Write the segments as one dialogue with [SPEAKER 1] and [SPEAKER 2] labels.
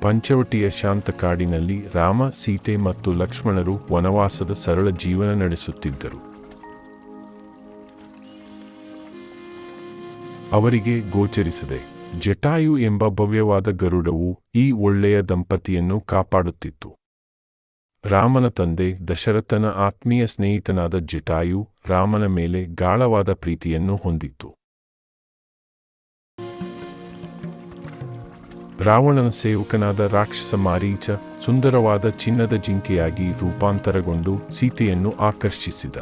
[SPEAKER 1] ಪಂಚವಟಿಯ ಶಾಂತ ಕಾಡಿನಲ್ಲಿ ರಾಮ, ಸೀತೆ ಮತ್ತು ಲಕ್ಷ್ಮಣರು ವನವಾಸದ ಸರಳ ಜೀವನ ನಡೆಸುತ್ತಿದ್ದರು. ಅವರಿಗೆ ಗೋಚರಿಸದೆ, ಜಟಾಯು ಎಂಬ ಭವ್ಯವಾದ ಗರುಡವು ಈ ಒಳ್ಳೆಯ ದಂಪತಿಯನ್ನು ಕಾಪಾಡುತ್ತಿತ್ತು. ರಾಮನ ತಂದೆ, ದಶರಥನ ಆತ್ಮೀಯ ಸ್ನೇಹಿತನಾದ ಜಟಾಯು ರಾಮನ ಮೇಲೆ ಗಾಳವಾದ ಪ್ರೀತಿಯನ್ನು ಹೊಂದಿತ್ತು. ರಾವಣನ ಸೇವಕನಾದ ರಾಕ್ಷಸ ಮಾರೀಚ ಸುಂದರವಾದ ಚಿನ್ನದ ಜಿಂಕೆಯಾಗಿ ರೂಪಾಂತರಗೊಂಡು ಸೀತೆಯನ್ನು ಆಕರ್ಷಿಸಿದ.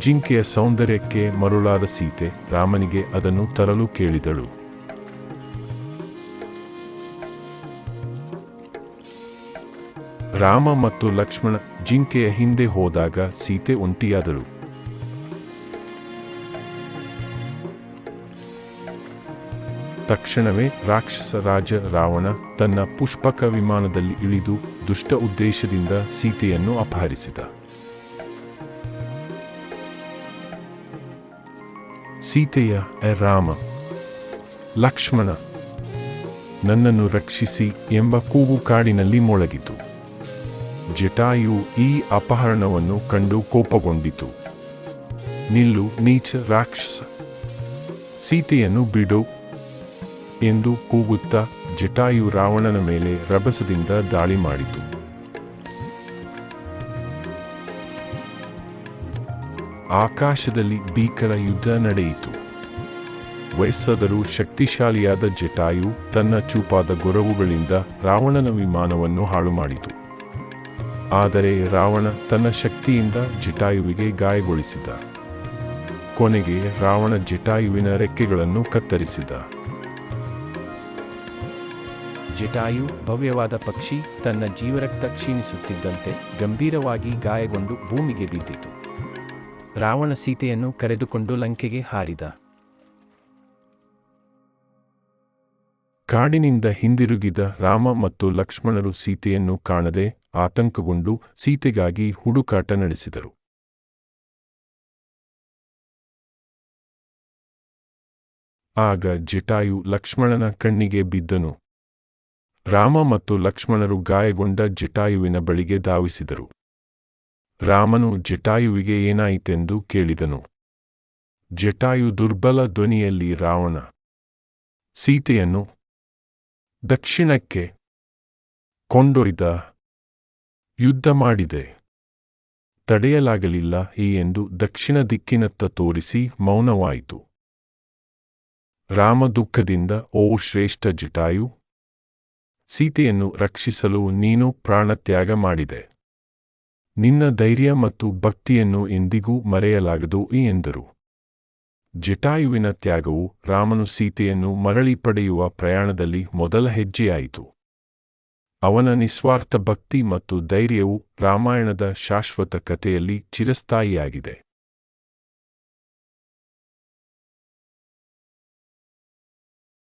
[SPEAKER 1] ಜಿಂಕೆಯ ಸೌಂದರ್ಯಕ್ಕೆ ಮರುಳಾದ ಸೀತೆ ರಾಮನಿಗೆ ಅದನ್ನು ತರಲು ಕೇಳಿದಳು. ರಾಮ ಮತ್ತು ಲಕ್ಷ್ಮಣ ಜಿಂಕೆಯ ಹಿಂದೆ ಹೋದಾಗ ಸೀತೆ ಒಂಟಿಯಾದಳು. ತಕ್ಷಣವೇ ರಾಕ್ಷಸ ರಾಜ ರಾವಣ ತನ್ನ ಪುಷ್ಪಕ ವಿಮಾನದಲ್ಲಿ ಇಳಿದು ದುಷ್ಟ ಉದ್ದೇಶದಿಂದ ಸೀತೆಯನ್ನು ಅಪಹರಿಸಿದ. ಸೀತೆಯ "ಎ ರಾಮ, ಲಕ್ಷ್ಮಣ, ನನ್ನನ್ನು ರಕ್ಷಿಸಿ ಎಂಬ ಕೂಗು ಕಾಡಿನಲ್ಲಿ ಮೊಳಗಿತು. ಜಟಾಯು ಈ ಅಪಹರಣವನ್ನು ಕಂಡು ಕೋಪಗೊಂಡಿತು. ನಿಲ್ಲು, ನೀಚ ರಾಕ್ಷಸ, ಸೀತೆಯನ್ನು ಬಿಡು ಎಂದು ಕೂಗುತ್ತಾ ಜಟಾಯು ರಾವಣನ ಮೇಲೆ ರಭಸದಿಂದ ದಾಳಿ ಮಾಡಿತು. ಆಕಾಶದಲ್ಲಿ ಭೀಕರ ಯುದ್ಧ ನಡೆಯಿತು. ವಯಸ್ಸಾದರೂ ಶಕ್ತಿಶಾಲಿಯಾದ ಜಟಾಯು ತನ್ನ ಚೂಪಾದ ಗೊರವುಗಳಿಂದ ರಾವಣನ ವಿಮಾನವನ್ನು ಹಾಳು ಮಾಡಿತು. ಆದರೆ ರಾವಣ ತನ್ನ ಶಕ್ತಿಯಿಂದ ಜಟಾಯುವಿಗೆ ಗಾಯಗೊಳಿಸಿದ. ಕೊನೆಗೆ ರಾವಣ ಜಟಾಯುವಿನ ರೆಕ್ಕೆಗಳನ್ನು ಕತ್ತರಿಸಿದ.
[SPEAKER 2] ಜಟಾಯು ಭವ್ಯವಾದ ಪಕ್ಷಿ ತನ್ನ ಜೀವರಕ್ತ ಕ್ಷೀಣಿಸುತ್ತಿದ್ದಂತೆ ಗಂಭೀರವಾಗಿ ಗಾಯಗೊಂಡು ಭೂಮಿಗೆ ಬಿದ್ದಿತು. ರಾವಣ ಸೀತೆಯನ್ನು ಕರೆದುಕೊಂಡು ಲಂಕೆಗೆ ಹಾರಿದ.
[SPEAKER 1] ಕಾಡಿನಿಂದ ಹಿಂದಿರುಗಿದ ರಾಮ ಮತ್ತು ಲಕ್ಷ್ಮಣರು ಸೀತೆಯನ್ನು ಕಾಣದೆ ಆತಂಕಗೊಂಡು ಸೀತೆಗಾಗಿ ಹುಡುಕಾಟ ನಡೆಸಿದರು. ಆಗ ಜಟಾಯು ಲಕ್ಷ್ಮಣನ ಕಣ್ಣಿಗೆ ಬಿದ್ದನು. ರಾಮ ಮತ್ತು ಲಕ್ಷ್ಮಣರು ಗಾಯಗೊಂಡ ಜಟಾಯುವಿನ ಬಳಿಗೆ ಧಾವಿಸಿದರು. ರಾಮನು ಜಟಾಯುವಿಗೆ ಏನಾಯಿತೆಂದು ಕೇಳಿದನು. ಜಟಾಯು ದುರ್ಬಲ ಧ್ವನಿಯಲ್ಲಿ ರಾವಣ, ಸೀತೆಯನ್ನು ದಕ್ಷಿಣಕ್ಕೆ ಕೊಂಡೊಯ್ದ, ಯುದ್ಧ ಮಾಡಿದೆ. ತಡೆಯಲಾಗಲಿಲ್ಲ ಈ ಎಂದು ದಕ್ಷಿಣ ದಿಕ್ಕಿನತ್ತ ತೋರಿಸಿ ಮೌನವಾಯಿತು. ರಾಮ ದುಃಖದಿಂದ, ಓ ಶ್ರೇಷ್ಠ ಜಟಾಯು ಸೀತೆಯನ್ನು ರಕ್ಷಿಸಲು ನೀನು ಪ್ರಾಣತ್ಯಾಗ ಮಾಡಿದೆ. ನಿನ್ನ ಧೈರ್ಯ ಮತ್ತು ಭಕ್ತಿಯನ್ನು ಎಂದಿಗೂ ಮರೆಯಲಾಗದು ಎಂದರು. ಜಟಾಯುವಿನ ತ್ಯಾಗವು ರಾಮನು ಸೀತೆಯನ್ನು ಮರಳಿ ಪಡೆಯುವ ಪ್ರಯಾಣದಲ್ಲಿ ಮೊದಲ ಹೆಜ್ಜೆಯಾಯಿತು. ಅವನ ನಿಸ್ವಾರ್ಥ ಭಕ್ತಿ ಮತ್ತು ಧೈರ್ಯವು ರಾಮಾಯಣದ ಶಾಶ್ವತ ಕಥೆಯಲ್ಲಿ ಚಿರಸ್ಥಾಯಿಯಾಗಿದೆ.